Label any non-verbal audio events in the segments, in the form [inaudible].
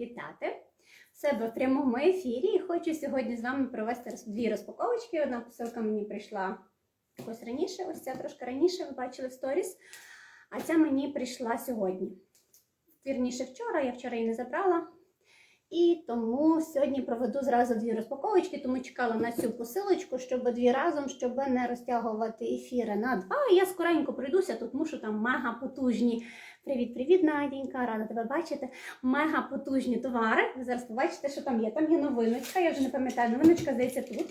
вітати себе в прямому ефірі. І хочу сьогодні з вами провести дві розпаковочки. Одна посилка мені прийшла якось раніше, ось ця трошки раніше, ви бачили в сторіс. А ця мені прийшла сьогодні. Вірніше вчора, я вчора її не забрала. І тому сьогодні проведу зразу дві розпаковочки, тому чекала на цю посилочку, щоб дві разом, щоб не розтягувати ефіри на два. І я скоренько пройдуся, тут мушу там мега потужні. Привіт, привіт, Надінька, рада тебе бачити. Мега потужні товари. Ви зараз побачите, що там є. Там є новиночка, я вже не пам'ятаю, новиночка здається тут.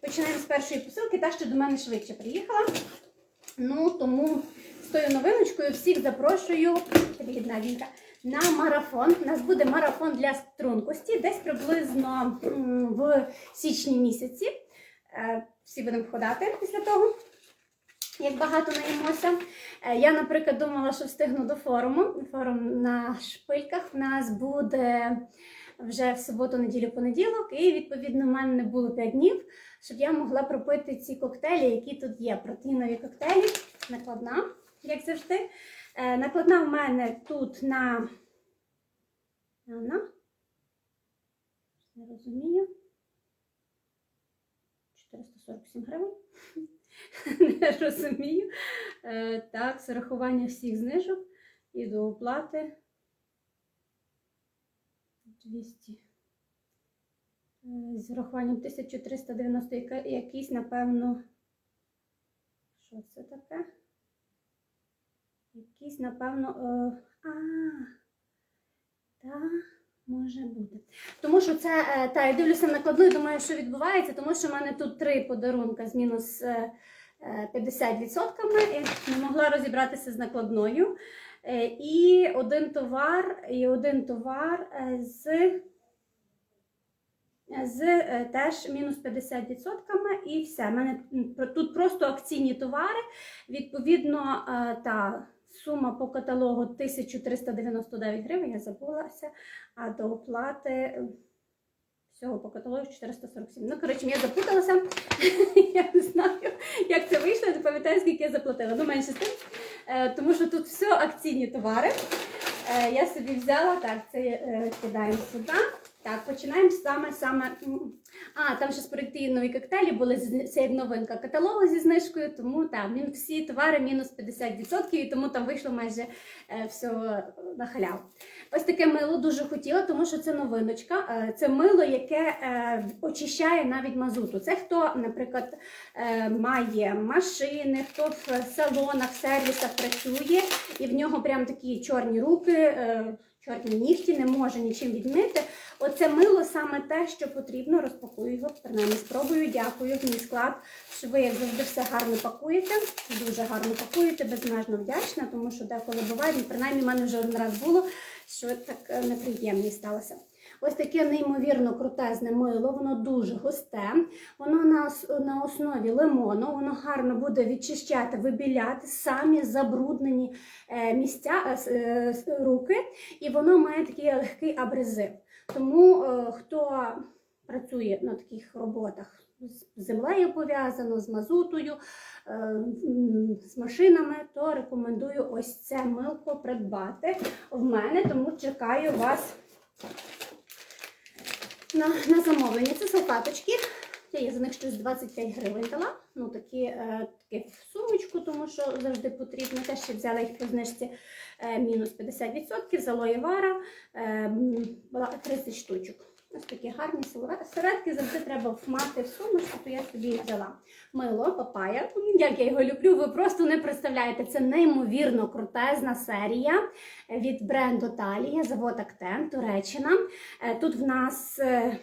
Починаємо з першої посилки, та що до мене швидше приїхала. Ну тому з тою новиночкою всіх запрошую. Привіт, Надінька на марафон. У нас буде марафон для стрункості, десь приблизно в січні місяці. Е, Всі будемо входати після того. Як багато наїмося. Е, Я, наприклад, думала, що встигну до форуму. Форум на шпильках в нас буде вже в суботу, неділю, понеділок, і відповідно в мене не було 5 днів, щоб я могла пропити ці коктейлі, які тут є. Протеїнові коктейлі, накладна, як завжди. Е, Накладна в мене тут на. Не розумію. 447 гривень. [laughs] Не розумію. Е, Так, з урахування всіх знижок і до оплати 200. Е, З урахуванням 1390 яка- якийсь, напевно. Що це таке? Якийсь, напевно. Е, а, та, може бути. Тому що це, е, та, я дивлюся накладну і думаю, що відбувається, тому що в мене тут три подарунка з мінус е, е, 50%, і не могла розібратися з накладною. Е, І один товар, і один товар е, з, з е, теж мінус 50%, і все. У мене тут просто акційні товари. Відповідно, е, та сума по каталогу 1399 гривень, я забулася, а до оплати е, всього по каталогу 447. Ну, коротше, я запуталася. [laughs] я не знаю, як це вийшло, не пам'ятаю, скільки я заплатила. Ну, менше з тим. Е, Тому що тут все акційні товари. Е, Я собі взяла, так, це е, кидаємо сюди. Так, починаємо саме саме. А, там ще спортивнові коктейлі були це новинка каталогу зі знижкою, тому там всі товари мінус 50%, і тому там вийшло майже е, все на халяву. Ось таке мило дуже хотіла, тому що це новиночка. Е, Це мило, яке е, очищає навіть мазуту. Це хто, наприклад, має машини, хто в салонах, сервісах працює, і в нього прям такі чорні руки, чорні нігті, не може нічим відмити. Оце мило саме те, що потрібно. Розпакую його, принаймні спробую. Дякую. Мій склад, що ви як завжди все гарно пакуєте. Дуже гарно пакуєте, безмежно вдячна, тому що деколи буває, ну, принаймні в мене вже один раз було, що так е, неприємність сталося. Ось таке неймовірно крутезне мило, воно дуже густе, воно на, основі лимону, воно гарно буде відчищати, вибіляти самі забруднені е, місця, е, е, руки, і воно має такий легкий абрезив. Тому хто працює на таких роботах з землею пов'язано, з мазутою, з машинами, то рекомендую ось це милко придбати в мене, тому чекаю вас на, на замовлення. Це салфеточки. Я за них щось 25 гривень дала. Ну, такі, е, такі в сумочку, тому що завжди потрібно. Теж ще взяла їх по знижці е, мінус 50%, взяла і е, була 30 штучок. Ось такі гарні середки завжди треба мати в сумочку, то я собі взяла. Мило, папая, як я його люблю, ви просто не представляєте. Це неймовірно крутезна серія від бренду Талія, завод Актен, Туреччина. Е, Тут в нас е,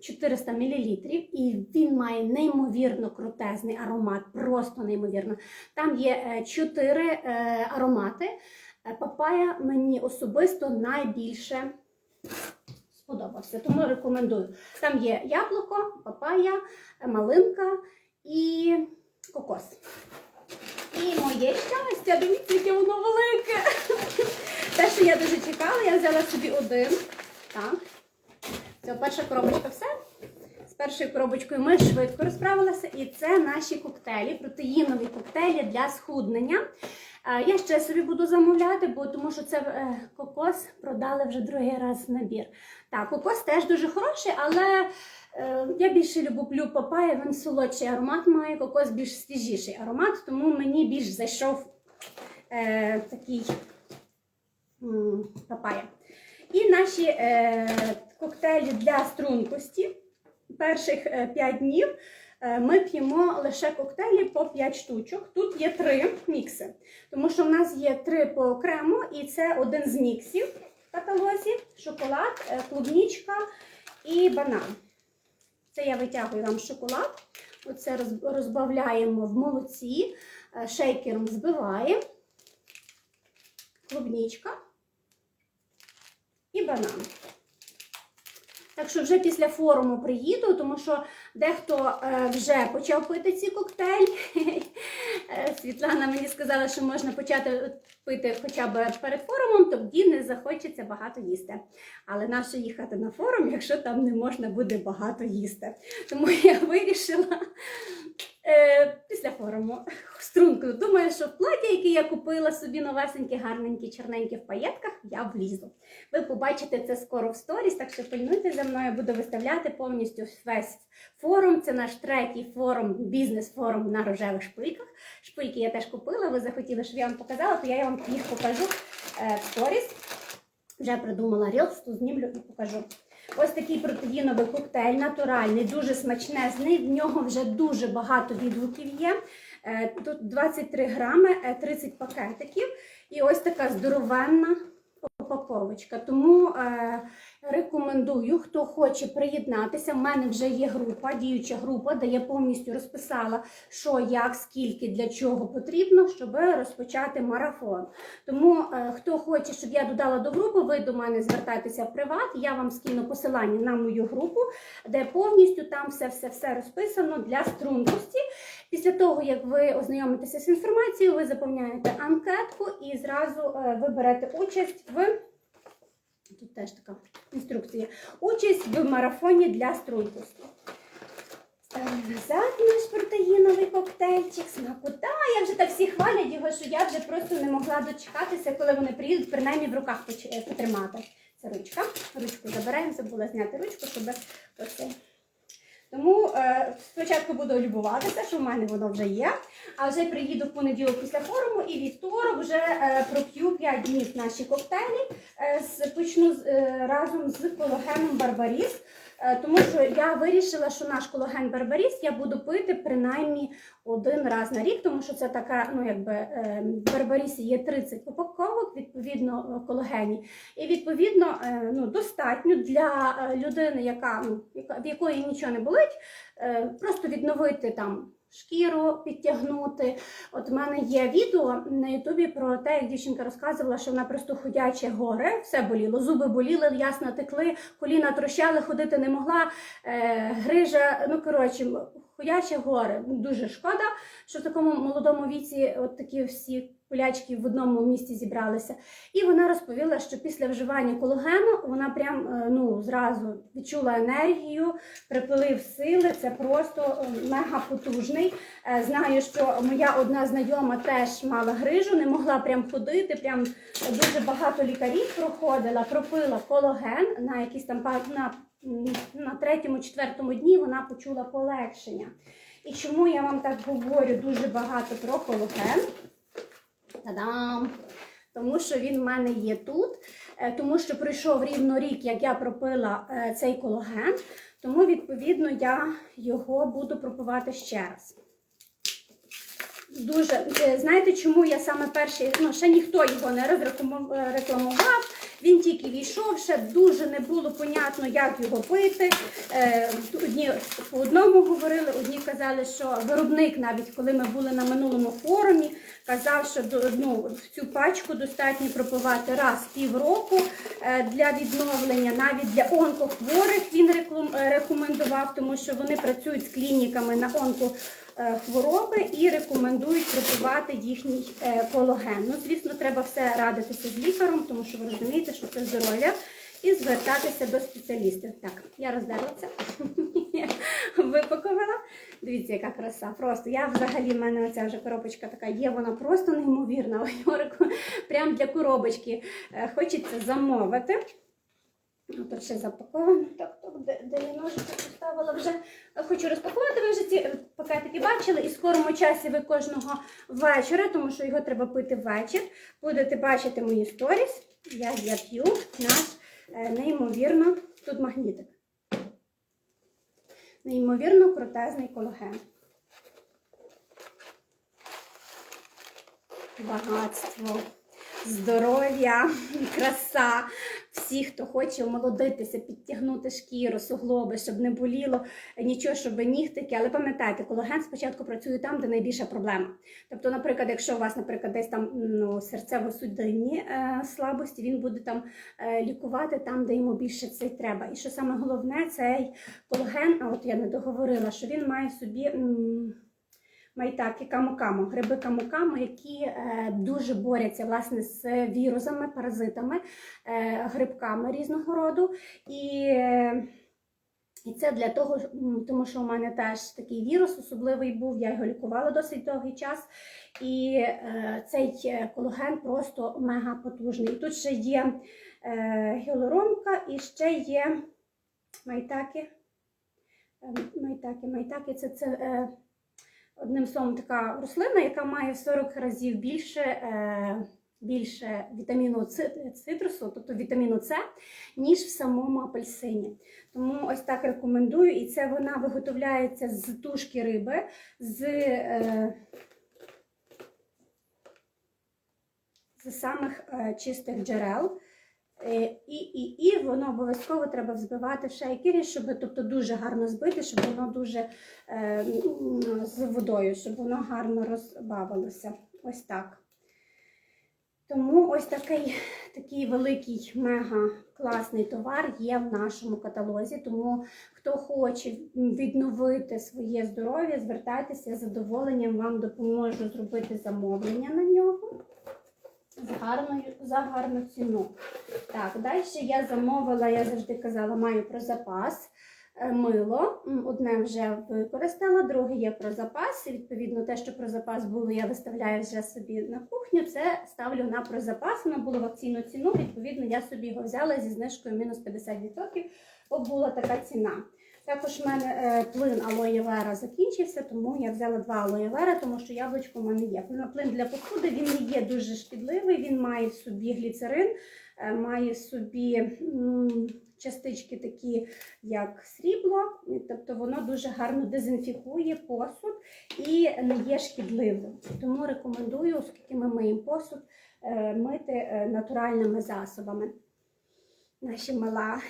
400 мл, і він має неймовірно крутезний аромат, просто неймовірно. Там є 4 аромати. Е, Папая мені особисто найбільше сподобався, тому рекомендую. Там є яблуко, папая, малинка і кокос. І моє щастя, дивіться, яке воно велике. Те, що я дуже чекала, я взяла собі один. Так. Це перша коробочка все. З першою коробочкою ми швидко розправилися, і це наші коктейлі, протеїнові коктейлі для схуднення. Е, Я ще собі буду замовляти, бо тому що це е, кокос продали вже другий раз набір. Так, кокос теж дуже хороший, але е, я більше люблю папая, він солодший аромат має, кокос більш свіжіший аромат, тому мені більш зайшов е, такий м, папая. І наші е, коктейлі для стрункості перших 5 днів е, ми п'ємо лише коктейлі по 5 штучок. Тут є три мікси, тому що в нас є три по окремо, і це один з міксів каталозі: шоколад, е, клубнічка і банан. Це я витягую вам шоколад. Оце розбавляємо в молоці, е, шейкером збиваємо, клубнічка і банан. Так що вже після форуму приїду, тому що дехто е, вже почав пити ці коктейлі. [laughs] Е, Світлана мені сказала, що можна почати пити хоча б перед форумом, тоді не захочеться багато їсти. Але нащо їхати на форум, якщо там не можна буде багато їсти? Тому я вирішила е, після форуму [laughs] струнку. Думаю, що в платі, яке я купила собі новесенькі, гарненькі, чорненькі в паєтках, я влізу. Ви побачите це скоро в сторіс, так що пильнуйте за мною, буду виставляти повністю весь форум. Це наш третій форум, бізнес-форум на рожевих шпильках. Шпильки я теж купила. Ви захотіли, щоб я вам показала, то я вам їх покажу е, в сторіс. Вже придумала рілс, то знімлю і покажу. Ось такий протеїновий коктейль, натуральний, дуже смачнезний. В нього вже дуже багато відгуків є. Е, Тут 23 грами, е, 30 пакетиків. І ось така здоровенна упаковочка. Тому е, рекомендую, хто хоче приєднатися. У мене вже є група, діюча група, де я повністю розписала, що, як, скільки, для чого потрібно, щоб розпочати марафон. Тому е, хто хоче, щоб я додала до групи, ви до мене звертайтеся в приват. Я вам скину посилання на мою групу, де повністю там все все все розписано для стрункості. Після того, як ви ознайомитеся з інформацією, ви заповняєте анкетку і зразу е, ви берете участь в тут теж така інструкція. Участь в марафоні для стрункості. Ставимо наш протеїновий коктейльчик, смакота. Я вже так всі хвалять його, що я вже просто не могла дочекатися, коли вони приїдуть, принаймні в руках е, потримати. Це ручка. Ручку забираємо, забула зняти ручку, щоб оце. Тому е, спочатку буду любуватися, що в мене воно вже є. А вже приїду в понеділок після форуму і вівторок вже е, проп'ю 5 днів наші коктейлі. Е, почну е, разом з колагеном Барбаріс. Е, Тому що я вирішила, що наш кологен Барбаріс я буду пити принаймні один раз на рік, тому що це така, ну якби в Барбарісі є 30 упаковок, відповідно е, кологені. І відповідно е, ну, достатньо для людини, яка, ну, в якої нічого не болить, просто відновити там. Шкіру підтягнути. От в мене є відео на Ютубі про те, як дівчинка розказувала, що вона просто ходяче горе, все боліло, зуби боліли, ясно текли, коліна трощали, ходити не могла, е, грижа. Ну коротше, ходяче горе. Дуже шкода, що в такому молодому віці от такі всі полячки в одному місці зібралися. І вона розповіла, що після вживання кологену вона прям е, ну зразу відчула енергію, припилив сили. Це просто е, мега потужний. Е, Знаю, що моя одна знайома теж мала грижу, не могла прям ходити. Прям дуже багато лікарів проходила, пропила кологен на якісь там на, на третьому, четвертому дні вона почула полегшення. І чому я вам так говорю дуже багато про кологен? Та-дам! Тому що він в мене є тут, е, тому що пройшов рівно рік, як я пропила е, цей кологен, тому відповідно я його буду пропивати ще раз. Дуже е, знаєте, чому я саме перший, ну ще ніхто його не рекламував. Він тільки війшов, ще дуже не було понятно, як його пити. Е, Одні по одному говорили, одні казали, що виробник, навіть коли ми були на минулому форумі, казав, що ну, цю пачку достатньо пропивати раз в півроку е, для відновлення, навіть для онкохворих він е, рекомендував, тому що вони працюють з клініками на онкохвороби і рекомендують пропивати їхній е, кологен. Ну, звісно, треба все радитися з лікарем, тому що ви розумієте, що це здоров'я. і звертатися до спеціалістів. Так, я роздерла це, [laughs] випакувала. Дивіться, яка краса. Просто я взагалі в мене оця вже коробочка така є, вона просто неймовірна. [laughs] Прям для коробочки е, хочеться замовити. Ну, Тут ще запаковано. Так, так, де, де я ножичок поставила вже. Хочу розпакувати. Ви вже ці е, пакетики бачили. І в скорому часі ви кожного вечора, тому що його треба пити ввечір. Будете бачити мої сторіс. Я, я п'ю наш е, неймовірно, тут магнітик. Неймовірно крутезний колаген. Багатство, здоров'я, краса. Всі, хто хоче омолодитися, підтягнути шкіру, суглоби, щоб не боліло нічого, щоб нігтики. Але пам'ятайте, колаген спочатку працює там, де найбільша проблема. Тобто, наприклад, якщо у вас, наприклад, десь там ну, серцево-судинні е, слабості, він буде там е, лікувати там, де йому більше це треба. І що саме головне, цей колаген, от я не договорила, що він має собі. м, Майтаки камокамо, гриби камокамо, які е, дуже борються власне з вірусами, паразитами, е, грибками різного роду. І, і це для того, тому що у мене теж такий вірус особливий був, я його лікувала досить довгий час. І е, цей колаген просто мега потужний. Тут ще є е, гіалуронка і ще є майтаки. Е, Майтаки, майтаки це, це одним словом така рослина, яка має в 40 разів більше, е, більше вітаміну цитрусу, тобто вітаміну С, ніж в самому апельсині. Тому ось так рекомендую. І це вона виготовляється з тушки риби, з, е, з самих е, чистих джерел. Е, І, і, і воно обов'язково треба взбивати в шейкері, щоб тобто дуже гарно збити, щоб воно дуже е, з водою, щоб воно гарно розбавилося. Ось так. Тому ось такий, такий великий мега класний товар є в нашому каталозі. Тому хто хоче відновити своє здоров'я, звертайтеся з задоволенням вам допоможу зробити замовлення на нього з гарною, за гарну ціну. Так, далі я замовила, я завжди казала, маю про запас. е, Мило одне вже використала, друге є про запас. І, відповідно, те, що про запас було, я виставляю вже собі на кухню. Це ставлю на про запас. Воно було в акційну ціну. Відповідно, я собі його взяла зі знижкою мінус 50%, бо була така ціна. Також в мене е, плин алоє вера закінчився, тому я взяла два алоє вера, тому що яблучко в мене є. Плин- Плин для посуди він не є дуже шкідливий, він має в собі гліцерин, е, має в собі частички такі, як срібло, тобто воно дуже гарно дезінфікує посуд і не є шкідливим. Тому рекомендую, оскільки ми миємо посуд, е, мити натуральними засобами. Наші мала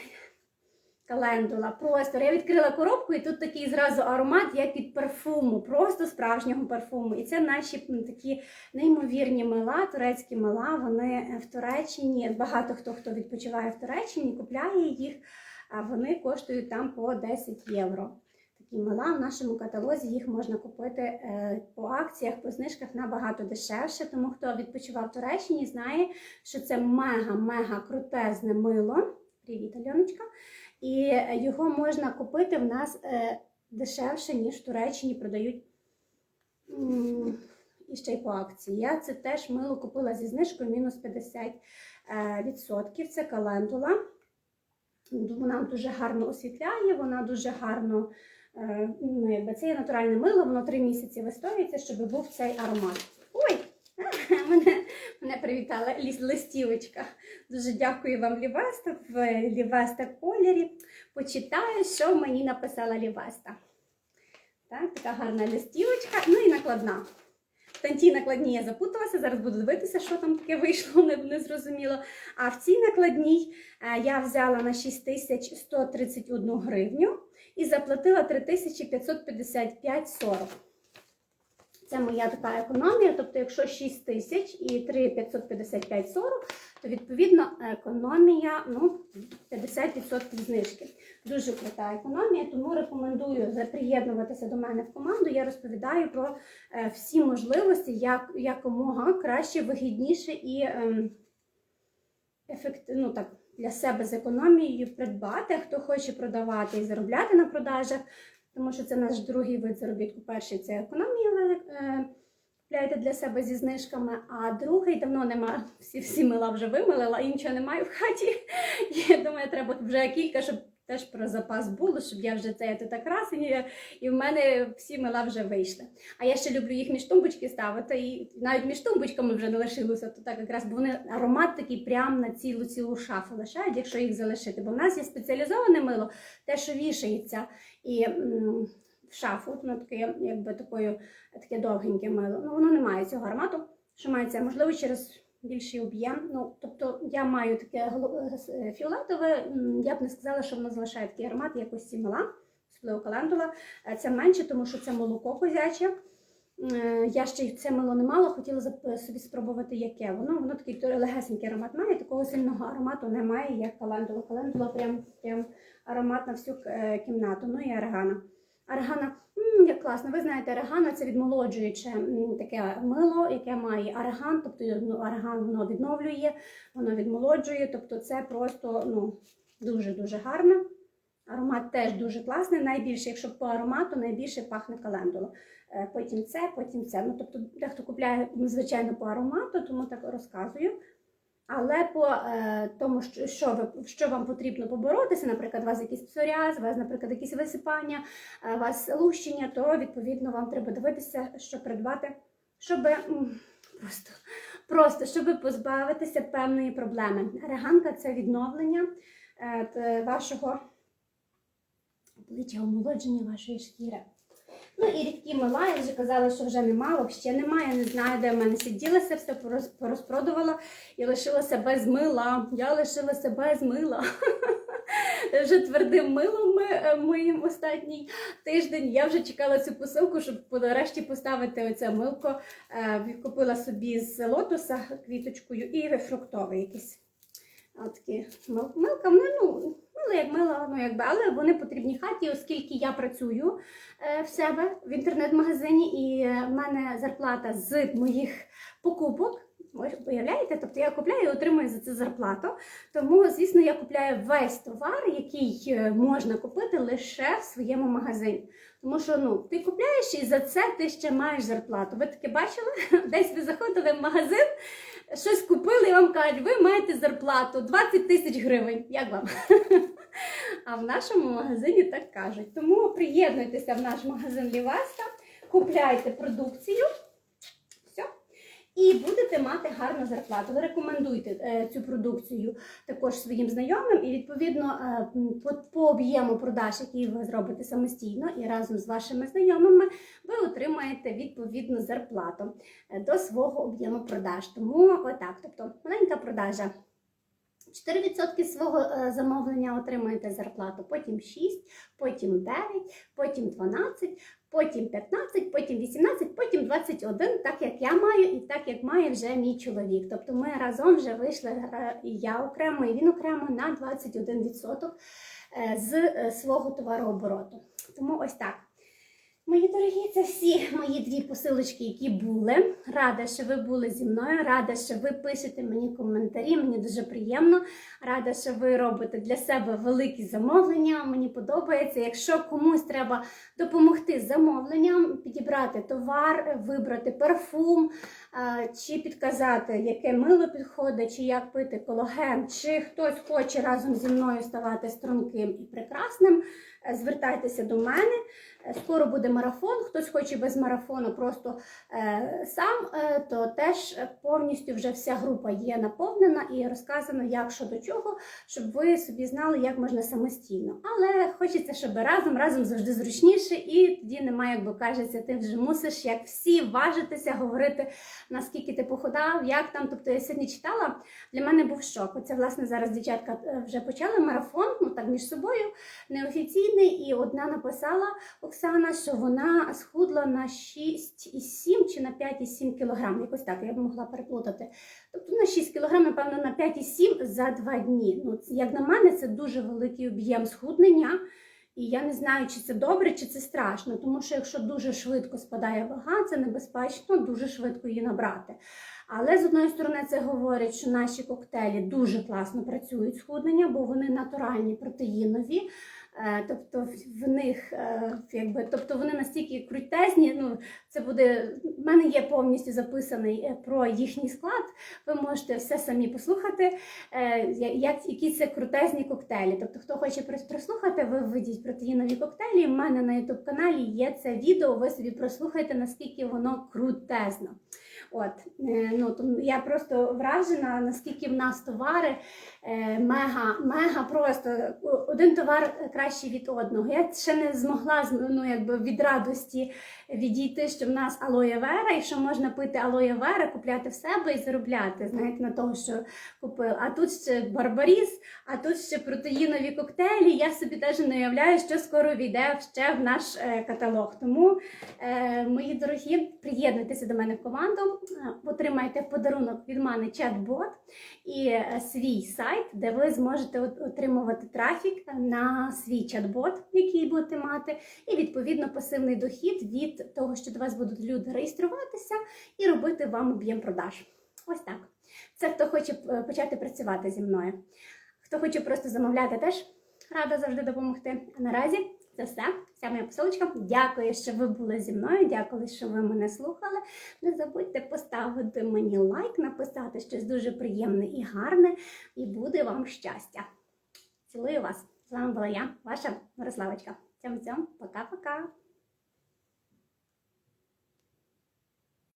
календула. Просто я відкрила коробку, і тут такий зразу аромат, як від парфуму, просто справжнього парфуму. І це наші такі неймовірні мила, турецькі мила. Вони е, в Туреччині. Багато хто хто відпочиває в Туреччині, купляє їх, а вони коштують там по 10 євро. Такі мила в нашому каталозі їх можна купити е, по акціях, по знижках набагато дешевше. Тому хто відпочивав в Туреччині, знає, що це мега-мега крутезне мило. Привіт, Альоночка. І е, його можна купити в нас е, дешевше, ніж в Туреччині продають і ще й по акції. Я це теж мило купила зі знижкою мінус 50%. е. Це календула. Вона дуже гарно освітляє, вона дуже гарно. Ну, якби це є натуральне мило, воно три місяці вистоюється, щоб був цей аромат. Ой! Привітала листівочка. Дуже дякую вам, Лівеста, в Лівеста кольорі. Почитаю, що мені написала Лівеста. Так, така гарна листівочка, ну і накладна. В тантій накладній я запуталася, зараз буду дивитися, що там таке вийшло, не, не зрозуміло. А в цій накладній е, я взяла на 6131 гривню і заплатила 3555,40. Це моя така економія. Тобто, якщо 6 тисяч і 3,555,40, то відповідно економія ну, 50% знижки. Дуже крута економія, тому рекомендую приєднуватися до мене в команду. Я розповідаю про е, всі можливості, як якомога краще, вигідніше і ем, ефект, ну, так, для себе з економією придбати, хто хоче продавати і заробляти на продажах, тому що це наш другий вид заробітку. Перший це економія. е, Купляєте для себе зі знижками, а другий давно нема. Всі всі мила вже вимилила, і нічого немає в хаті. [laughs] Я думаю, треба вже кілька, щоб теж про запас було, щоб я вже це то так раз, і, і в мене всі мила вже вийшли. А я ще люблю їх між тумбочки ставити, і навіть між тумбочками вже не лишилося, то так якраз, бо вони аромат такий прям на цілу цілу шафу лишають, якщо їх залишити. Бо в нас є спеціалізоване мило, те, що вішається і в шафу, воно таке, якби такою, таке довгеньке мило. Ну воно не має цього аромату, що має це, можливо, через. Більший об'єм. Ну, тобто я маю таке е, фіолетове, я б не сказала, що воно залишає такий аромат, як ці мила, особливо календула. Е, Це менше, тому що це молоко козяче. Е, Я ще це мило не мало, хотіла собі спробувати, яке воно. Воно такий легесенький аромат має, такого сильного аромату немає, як календула. Календула прям, прям аромат на всю е, кімнату. Ну і аргана. Аргана, як класно. Ви знаєте, аргана це відмолоджуюче таке мило, яке має арган, тобто ну, арган воно відновлює, воно відмолоджує, тобто це просто ну, дуже-дуже гарно. Аромат теж дуже класний. Найбільше, якщо по аромату, найбільше пахне календула. Е, Потім це, потім це. Ну, тобто, дехто купляє, ну, звичайно, по аромату, тому так розказую. Але по е, тому, що, що, ви, що вам потрібно поборотися, наприклад, у вас якийсь псоріаз, у вас, наприклад, якісь висипання, е, у вас лущення, то відповідно вам треба дивитися, що придбати, щоб просто, просто щоб позбавитися певної проблеми. Реганка це відновлення е, вашого обличчя, омолодження вашої шкіри. Ну і рідкі мила, я вже казала, що вже немає, ще немає. Не знаю, де в мене сиділося, все порозпродувала і лишилася без мила. Я лишилася без мила. [laughs] Вже твердим милом е, моїм останній тиждень. Я вже чекала цю посилку, щоб нарешті поставити оце милко. Е, Купила собі з лотоса квіточкою і фруктовий якийсь. Такі мил- милка, ну, ну, як мило, ну якби, але вони потрібні хаті, оскільки я працюю е, в себе в інтернет-магазині, і е, в мене зарплата з моїх покупок. Уявляєте? Тобто я купляю і отримую за це зарплату. Тому, звісно, я купляю весь товар, який е, можна купити лише в своєму магазині. Тому що ну, ти купляєш і за це ти ще маєш зарплату. Ви таке бачили? [laughs] Десь ви заходили в магазин, щось купили і вам кажуть, ви маєте зарплату 20 тисяч гривень. Як вам? [laughs] А в нашому магазині так кажуть. Тому приєднуйтеся в наш магазин Ліваста, купляйте продукцію. І будете мати гарну зарплату. Ви рекомендуйте е, цю продукцію також своїм знайомим, і відповідно е, по, по об'єму продаж, який ви зробите самостійно і разом з вашими знайомими, ви отримаєте відповідну зарплату е, до свого об'єму продаж. Тому отак, тобто маленька продажа. 4% свого е, замовлення отримуєте зарплату, потім 6, потім 9, потім 12, потім 15, потім 18, потім 21, так як я маю і так як має вже мій чоловік. Тобто ми разом вже вийшли, е, я окремо, і він окремо на 21% е, з свого товарообороту. Тому ось так. Мої дорогі, це всі мої дві посилочки, які були. Рада, що ви були зі мною. Рада, що ви пишете мені коментарі. Мені дуже приємно. Рада, що ви робите для себе великі замовлення. Мені подобається. Якщо комусь треба допомогти з замовленням, підібрати товар, вибрати парфум, чи підказати, яке мило підходить, чи як пити кологен, чи хтось хоче разом зі мною ставати струнким і прекрасним, звертайтеся до мене. Скоро буде марафон. Хтось хоче без марафону просто е, сам, е, то теж повністю вже вся група є наповнена і розказано, як що до чого, щоб ви собі знали, як можна самостійно. Але хочеться, щоб разом, разом завжди зручніше, і тоді немає, як би кажеться, ти вже мусиш, як всі, важитися, говорити, наскільки ти похудав, як там. Тобто я сьогодні читала, для мене був шок. Оце, власне, зараз дівчатка е, вже почали марафон, ну так між собою, неофіційний, і одна написала. Оксана, що вона схудла на 6,7 чи на 5,7 кг. Якось так, я б могла переплутати. Тобто на 6 кг, напевно, на 5,7 за 2 дні. Ну, як на мене, це дуже великий об'єм схуднення. І я не знаю, чи це добре, чи це страшно, тому що якщо дуже швидко спадає вага, це небезпечно дуже швидко її набрати. Але з одної сторони це говорить, що наші коктейлі дуже класно працюють схуднення, бо вони натуральні, протеїнові. Е, Тобто в них е, якби, тобто вони настільки крутезні. Ну це буде в мене є повністю записаний е, про їхній склад. Ви можете все самі послухати, як які це крутезні коктейлі. Тобто, хто хоче прослухати, ви введіть протеїнові коктейлі. У мене на youtube каналі є це відео. Ви собі прослухайте, наскільки воно крутезно. От ну я просто вражена, наскільки в нас товари мега, мега просто один товар кращий від одного. Я ще не змогла ну, якби від радості відійти, що в нас алоє вера, і що можна пити алоє вера, купляти в себе і заробляти, знаєте, на того, що купив. А тут ще барбаріс, а тут ще протеїнові коктейлі. Я собі теж не уявляю, що скоро війде ще в наш е, каталог. Тому, е, мої дорогі, приєднуйтеся до мене в команду, е, отримайте в подарунок від мене чат-бот і е, свій сайт, де ви зможете отримувати трафік на свій чат-бот, який будете мати, і відповідно пасивний дохід від того, що до вас будуть люди реєструватися і робити вам об'єм продаж. Ось так. Це хто хоче е, почати працювати зі мною. Хто хоче просто замовляти, теж рада завжди допомогти. А наразі це все. Вся моя посилочка. Дякую, що ви були зі мною. Дякую, що ви мене слухали. Не забудьте поставити мені лайк, написати щось дуже приємне і гарне, і буде вам щастя. Цілую вас! З вами була я, ваша Мирославочка. Цьому, пока-пока!